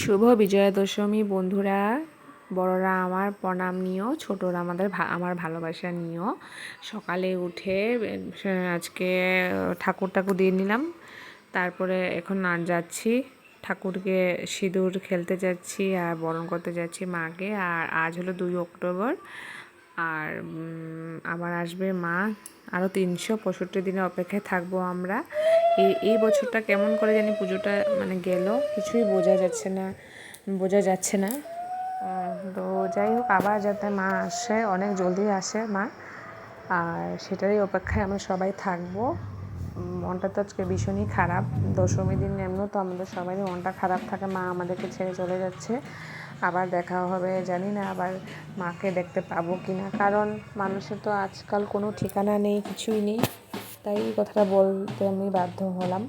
শুভ বিজয়া দশমী বন্ধুরা। বড়রা আমার প্রণাম নিও, ছোটরা আমাদের আমার ভালোবাসা নিও। সকালে উঠে আজকে ঠাকুর ঠাকুর দিয়ে নিলাম। তারপরে এখন আর যাচ্ছি। ঠাকুরকে সিঁদুর খেলতে যাচ্ছি আর বরণ করতে যাচ্ছি মাকে। আর আজ হলো দুই অক্টোবর। আর আবার আসবে মা। আরও তিনশো পঁয়ষট্টি দিনের অপেক্ষায় থাকব আমরা। এই এই বছরটা কেমন করে জানি পুজোটা মানে গেল? কিছুই বোঝা যাচ্ছে না, বোঝা যাচ্ছে না। তো যাই হোক, আবার যাতে মা আসে, অনেক জলদি আসে মা। আর সেটারই অপেক্ষায় আমরা সবাই থাকব। মনটা তো আজকে ভীষণই খারাপ। দশমী দিন এমন তো আমাদের সবারই মনটা খারাপ থাকে, মা আমাদেরকে ছেড়ে চলে যাচ্ছে। আবার দেখা হবে, জানি না আবার মাকে দেখতে পাবো কি না কারণ মানুষের তো আজকাল কোনো ঠিকানা নেই, কিছুই নেই। তাই এই কথাটা বলতে আমি বাধ্য হলাম।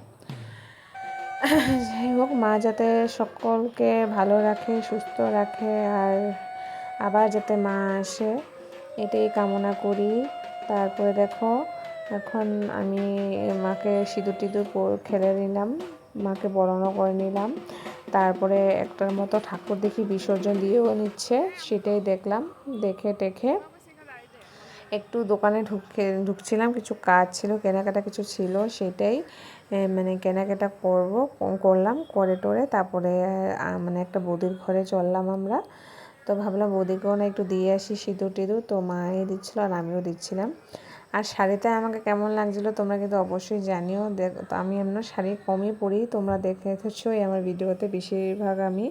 যাই হোক, মা যাতে সকলকে ভালো রাখে, সুস্থ রাখে আর আবার যাতে মা আসে, এটাই কামনা করি। তারপরে দেখো, এখন আমি মাকে সিঁদুর টিঁদুর খেলে নিলাম, মাকে বরণও করে নিলাম। তারপরে একটার মতো ঠাকুর দেখি বিসর্জন দিয়েও নিচ্ছে, সেটাই দেখলাম, দেখে টেখে একটু দোকানে ঢুকে ঢুকছিলাম, কিছু কাজ ছিল, কেনাকাটা কিছু ছিল, সেটাই মানে কেনাকাটা করব করলাম, করে টোরে, তারপরে মানে একটা বৌদির ঘরে চললাম আমরা। তো ভাবলাম বৌদিকেও না একটু দিয়ে আসি সিঁদুর টিঁদুর, তো মায়ে দিচ্ছিল আর আমিও দিচ্ছিলাম। আর শাড়িতে আমাকে কেমন লাগছিল তোমরা কিন্তু অবশ্যই জানিও, দেখ, তো আমি এমন শাড়ি কমই পরি, তোমরা দেখেছ দেখেছোই আমার ভিডিওতে বেশিরভাগ আমি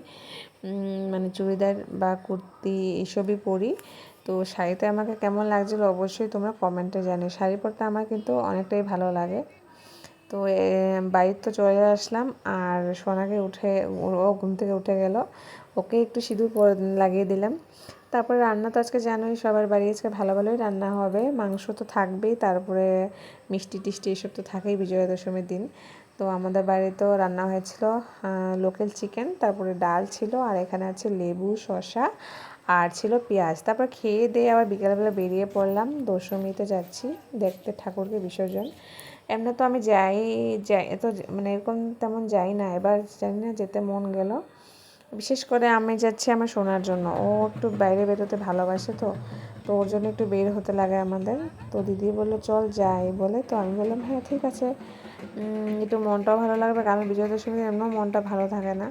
মানে চুড়িদার বা কুর্তি এসবই পরি। তো শাড়িতে আমাকে কেমন লাগছিল অবশ্যই তোমরা কমেন্টে জানিও। শাড়ি পরতে আমার কিন্তু অনেকটাই ভালো লাগে। তো বাড়ির তো চলে আসলাম আর সোনাকে উঠে, ও ঘুম থেকে উঠে গেল। ওকে একটু সিঁদুর লাগিয়ে দিলাম। তারপরে রান্না তো আজকে জানোই, সবার বাড়ি আজকে ভালো ভালোই রান্না হবে। মাংস তো থাকবেই, তারপরে মিষ্টি টিষ্টি এসব তো থাকেই বিজয়া দশমীর দিন। তো আমাদের বাড়িতেও রান্না হয়েছিল লোকাল চিকেন তারপরে ডাল ছিল, আর এখানে আছে লেবু, শসা আর ছিল পেঁয়াজ। তারপর খেয়ে দিয়ে আবার বিকালবেলা বেরিয়ে পড়লাম, দশমীতে যাচ্ছি, দেখতে ঠাকুরকে বিসর্জন। এমনি তো আমি যাই যাই এত মানে এরকম তেমন যাই না, এবার জানি না যেতে মন গেল। বিশেষ করে আমি যাচ্ছি আমার শোনার জন্য। ও একটু বাইরে বেরোতে ভালোবাসে তো তো ওর জন্য একটু বের হতে লাগে আমাদের। তো দিদি বলল, চল যাই। বলে তো আমি বললাম হ্যাঁ ঠিক আছে। একটু মনটাও ভালো লাগবে, কারণ বিজয় দশমী এমনও মনটা ভালো থাকে না।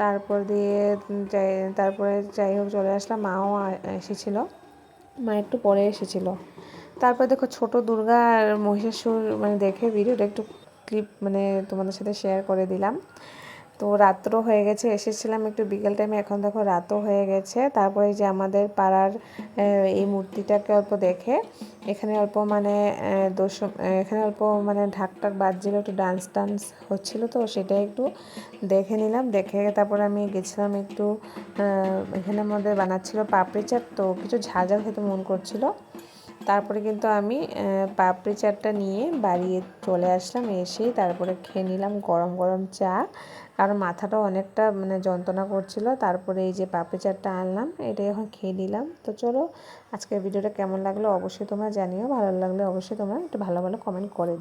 তারপর দিয়ে যাই, তারপরে যাই হোক চলে আসলাম, মাও এসেছিল, মা একটু পরে এসেছিল। তারপর দেখো ছোট দুর্গা আর মহিষাসুর মানে দেখে ভিডিওটা একটু ক্লিপ মানে তোমাদের সাথে শেয়ার করে দিলাম। তো রাত্র হয়ে গেছে, এসেছিলাম একটু বিকেল টাইমে এখন দেখো রাতও হয়ে গেছে। তারপরে যে আমাদের পাড়ার এই মূর্তিটাকে অল্প দেখে, এখানে অল্প মানে দোষ এখানে অল্প মানে ঢাক টাক বাজছিল, একটু ডান্স টান্স হচ্ছিল তো সেটা একটু দেখে নিলাম। দেখে তারপরে আমি গেছিলাম একটু এখানে আমাদের বানাচ্ছিল পাপড়ি চাট, তো কিছু ঝাঁঝাল খেতে মন করছিল। তারপরে কিন্তু আমি পাপড়ি চাটটা নিয়ে বাড়িয়ে চলে আসলাম, এসেই তারপরে খেয়ে নিলাম গরম গরম চা। কারণ মাথাটা অনেকটা মানে যন্ত্রণা করছিল, তারপরে এই যে পাপড়ি চাটটা আনলাম এটা এখন খেয়ে নিলাম। তো চলো, আজকের ভিডিওটা কেমন লাগল অবশ্যই তোমরা জানিও, ভালো লাগলে অবশ্যই তোমরা একটু ভালো ভালো কমেন্ট করে দিও।